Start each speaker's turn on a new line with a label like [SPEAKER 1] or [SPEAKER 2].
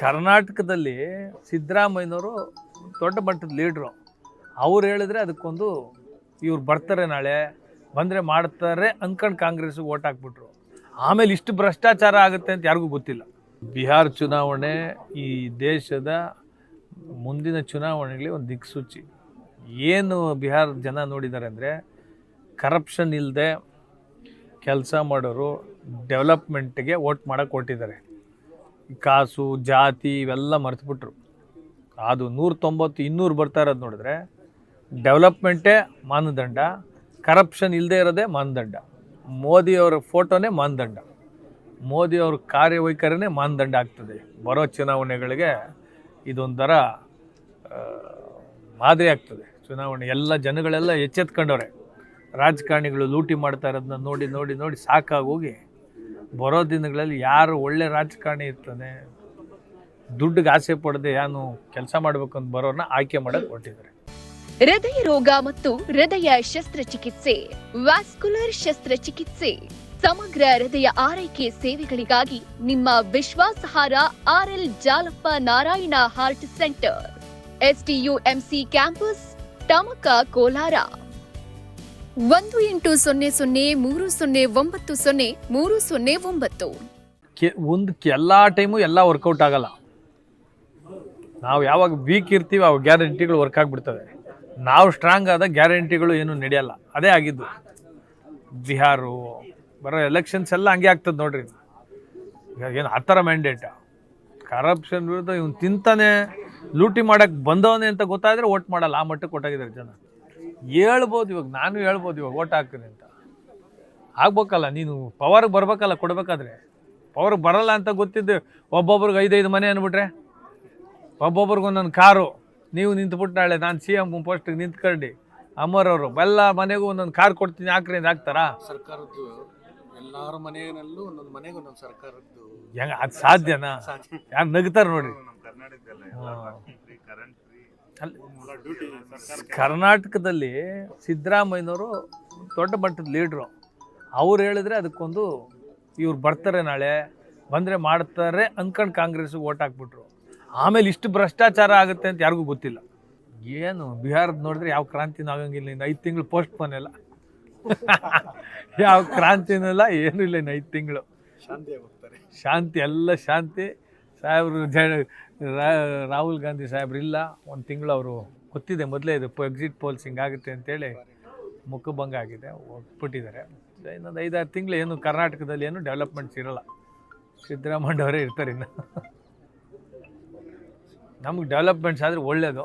[SPEAKER 1] ಕರ್ನಾಟಕದಲ್ಲಿ ಸಿದ್ದರಾಮಯ್ಯನವರು ದೊಡ್ಡ ಮಟ್ಟದ ಲೀಡ್ರು. ಅವ್ರು ಹೇಳಿದ್ರೆ ಅದಕ್ಕೊಂದು ಇವ್ರು ಬರ್ತಾರೆ ನಾಳೆ, ಬಂದರೆ ಮಾಡ್ತಾರೆ ಅಂದ್ಕೊಂಡು ಕಾಂಗ್ರೆಸ್ ಓಟ್ ಹಾಕ್ಬಿಟ್ರು. ಆಮೇಲೆ ಇಷ್ಟು ಭ್ರಷ್ಟಾಚಾರ ಆಗುತ್ತೆ ಅಂತ ಯಾರಿಗೂ ಗೊತ್ತಿಲ್ಲ. ಬಿಹಾರ್ ಚುನಾವಣೆ ಈ ದೇಶದ ಮುಂದಿನ ಚುನಾವಣೆಗಳಿಗೆ ಒಂದು ದಿಕ್ಸೂಚಿ. ಏನು ಬಿಹಾರ ಜನ ನೋಡಿದ್ದಾರೆ ಅಂದರೆ ಕರಪ್ಷನ್ ಇಲ್ಲದೆ ಕೆಲಸ ಮಾಡೋರು ಡೆವಲಪ್ಮೆಂಟ್ಗೆ ವೋಟ್ ಮಾಡೋಕ್ಕೆ ಕೊಟ್ಟಿದ್ದಾರೆ ಕಾಸು, ಜಾತಿ ಇವೆಲ್ಲ ಮರೆತುಬಿಟ್ರು. ಅದು ನೂರ ತೊಂಬತ್ತು ಇನ್ನೂರು ಬರ್ತಾ ಇರೋದು ನೋಡಿದ್ರೆ ಡೆವಲಪ್ಮೆಂಟೇ ಮಾನದಂಡ, ಕರಪ್ಷನ್ ಇಲ್ಲದೆ ಇರೋದೇ ಮಾನದಂಡ. ಮೋದಿಯವರ ಫೋಟೋನೇ ಮಾನದಂಡ. ಮೋದಿಯವ್ರ ಕಾರ್ಯವೈಖರಿನೇ ಮಾನದಂಡ ಆಗ್ತದೆ. ಬರೋ ಚುನಾವಣೆಗಳಿಗೆ ಇದೊಂಥರ ಮಾದರಿ ಆಗ್ತದೆ. ಚುನಾವಣೆ ಎಲ್ಲ ಜನಗಳೆಲ್ಲ ಎಚ್ಚೆತ್ಕೊಂಡವ್ರೆ. ರಾಜಕಾರಣಿಗಳು ಲೂಟಿ ಮಾಡ್ತಾ ಇರೋದನ್ನ ನೋಡಿ ನೋಡಿ ನೋಡಿ ಸಾಕಾಗೋಗಿ ಬರೋ ದಿನಗಳಲ್ಲಿ ಯಾರು ಒಳ್ಳೆ ರಾಜಕಾರಣಿ ಇರ್ತಾನೆ ದುಡ್ಡು ಆಸೆ ಪಡದೆ ಯಾನು ಕೆಲಸ ಮಾಡ್ಬೇಕು ಅಂತ ಬರೋರ್ನ ಆಯ್ಕೆ ಮಾಡಕ್ ಹೊರಟಿದ್ದಾರೆ.
[SPEAKER 2] ಹೃದಯ ರೋಗ ಮತ್ತು ಹೃದಯ ಶಸ್ತ್ರಚಿಕಿತ್ಸೆ, ವ್ಯಾಸ್ಕುಲರ್ ಶಸ್ತ್ರಚಿಕಿತ್ಸೆ, ಸಮಗ್ರ ಹೃದಯ ಆರೈಕೆ ಸೇವೆಗಳಿಗಾಗಿ ನಿಮ್ಮ ವಿಶ್ವಾಸಾರ್ಹ RL Jalappa Narayana heart centre STUMC campus Tamaka Kolar. ಒಂದು ಎಂಟು ಸೊನ್ನೆ ಸೊನ್ನೆ ಮೂರು ಸೊನ್ನೆ ಒಂಬತ್ತು ಸೊನ್ನೆ ಮೂರು ಸೊನ್ನೆ ಒಂಬತ್ತು.
[SPEAKER 1] ಒಂದು ಎಲ್ಲ ಟೈಮು ಎಲ್ಲ ವರ್ಕೌಟ್ ಆಗಲ್ಲ. ನಾವು ಯಾವಾಗ ವೀಕ್ ಇರ್ತೀವಿ ಅವಾಗ ಗ್ಯಾರಂಟಿಗಳು ವರ್ಕ್ ಆಗಿಬಿಡ್ತವೆ. ನಾವು ಸ್ಟ್ರಾಂಗ್ ಆದ ಗ್ಯಾರಂಟಿಗಳು ಏನು ನಡೆಯಲ್ಲ. ಅದೇ ಆಗಿದ್ದು. ಬಿಹಾರು, ಬರೋ ಎಲೆಕ್ಷನ್ಸ್ ಎಲ್ಲ ಹಂಗೆ ಆಗ್ತದೆ ನೋಡ್ರಿ. ಏನು ಆ ಥರ ಮ್ಯಾಂಡೇಟ್ ಕರಪ್ಷನ್ ವಿರುದ್ಧ ಇವ್ನು ತಿಂತಾನೆ, ಲೂಟಿ ಮಾಡೋಕ್ಕೆ ಬಂದವನೇ ಅಂತ ಗೊತ್ತಾದರೆ ಓಟ್ ಮಾಡಲ್ಲ. ಆ ಮಟ್ಟಕ್ಕೆ ಕೊಟ್ಟಾಗಿದ್ದಾರೆ ಜನ. ಹೇಳ್ಬೋದು ಇವಾಗ ನಾನು ಹೇಳ್ಬೋದು ಇವಾಗ ಓಟ್ ಹಾಕ್ತೀನಿ ಅಂತ. ಆಗ್ಬೇಕಲ್ಲ ನೀನು ಪವರ್ಗೆ ಬರ್ಬೇಕಲ್ಲ ಕೊಡ್ಬೇಕಾದ್ರೆ. ಪವರ್ ಬರಲ್ಲ ಅಂತ ಗೊತ್ತಿದ್ದು ಒಬ್ಬೊಬ್ರಿಗೆ ಐದೈದು ಮನೆ ಅಂದ್ಬಿಟ್ರೆ ಒಬ್ಬೊಬ್ರಿಗೆ ಒಂದೊಂದು ಕಾರು. ನೀವು ನಿಂತ್ಬಿಟ್ಟು ನಾಳೆ ನಾನು ಸಿ ಎಂ ಪೋಸ್ಟಿಗೆ ನಿಂತ್ಕೊಂಡು ಅಮ್ಮರವರು ಎಲ್ಲ ಮನೆಗೂ ಒಂದೊಂದು ಕಾರ್ ಕೊಡ್ತೀನಿ ಹಾಕ್ರಿ ಅಂತ ಹಾಕ್ತಾರಾ?
[SPEAKER 3] ಸರ್ಕಾರದ್ದು ಎಲ್ಲರ ಮನೆಯಲ್ಲೂ ಒಂದೊಂದು ಮನೆಗೆ ಒಂದೊಂದು ಸರ್ಕಾರದ್ದು
[SPEAKER 1] ಹೆಂಗ ಅದು ಸಾಧ್ಯನಾ? ಯಾರು ನಗ್ತಾರೆ ನೋಡ್ರಿ. ಅಲ್ಲ, ಕರ್ನಾಟಕದಲ್ಲಿ ಸಿದ್ದರಾಮಯ್ಯನವರು ದೊಡ್ಡ ಮಟ್ಟದ ಲೀಡ್ರು. ಅವ್ರು ಹೇಳಿದ್ರೆ ಅದಕ್ಕೊಂದು ಇವ್ರು ಬರ್ತಾರೆ ನಾಳೆ ಬಂದರೆ ಮಾಡ್ತಾರೆ ಅಂದ್ಕೊಂಡು ಕಾಂಗ್ರೆಸ್ಗೆ ಓಟ್ ಹಾಕ್ಬಿಟ್ರು. ಆಮೇಲೆ ಇಷ್ಟು ಭ್ರಷ್ಟಾಚಾರ ಆಗುತ್ತೆ ಅಂತ ಯಾರಿಗೂ ಗೊತ್ತಿಲ್ಲ. ಏನು ಬಿಹಾರದ ನೋಡಿದ್ರೆ ಯಾವ ಕ್ರಾಂತಿನೂ ಆಗಂಗಿಲ್ಲ ಇನ್ನು ಐದು ತಿಂಗಳು ಪೋಸ್ಟ್ ಪೋನ್ ಎಲ್ಲ ಯಾವ ಕ್ರಾಂತಿನೂ ಇಲ್ಲ ಏನೂ ಇಲ್ಲ ಇನ್ನು ಐದು ತಿಂಗಳು. ಶಾಂತಿ ಎಲ್ಲ ಶಾಂತಿ. ಸಾಹೇಬ್ರು ರಾಹುಲ್ ಗಾಂಧಿ ಸಾಹೇಬ್ರು ಇಲ್ಲ. ಒಂದು ತಿಂಗಳು ಅವರು ಗೊತ್ತಿದೆ, ಮೊದಲೇ ಇದು ಎಕ್ಸಿಟ್ ಪೋಲ್ಸ್ ಹಿಂಗಾಗುತ್ತೆ ಅಂತೇಳಿ ಮುಖಭಂಗ ಆಗಿದೆ, ಒಪ್ಪಿಟ್ಟಿದ್ದಾರೆ. ಇನ್ನೊಂದು ಐದಾರು ತಿಂಗಳು ಏನು ಕರ್ನಾಟಕದಲ್ಲಿ ಏನು ಡೆವಲಪ್ಮೆಂಟ್ಸ್ ಇರಲ್ಲ. ಸಿದ್ದರಾಮಯ್ಯ ಅವರೇ ಇರ್ತಾರೆ ಇನ್ನು. ನಮ್ಗೆ ಡೆವಲಪ್ಮೆಂಟ್ಸ್ ಆದರೆ ಒಳ್ಳೆಯದು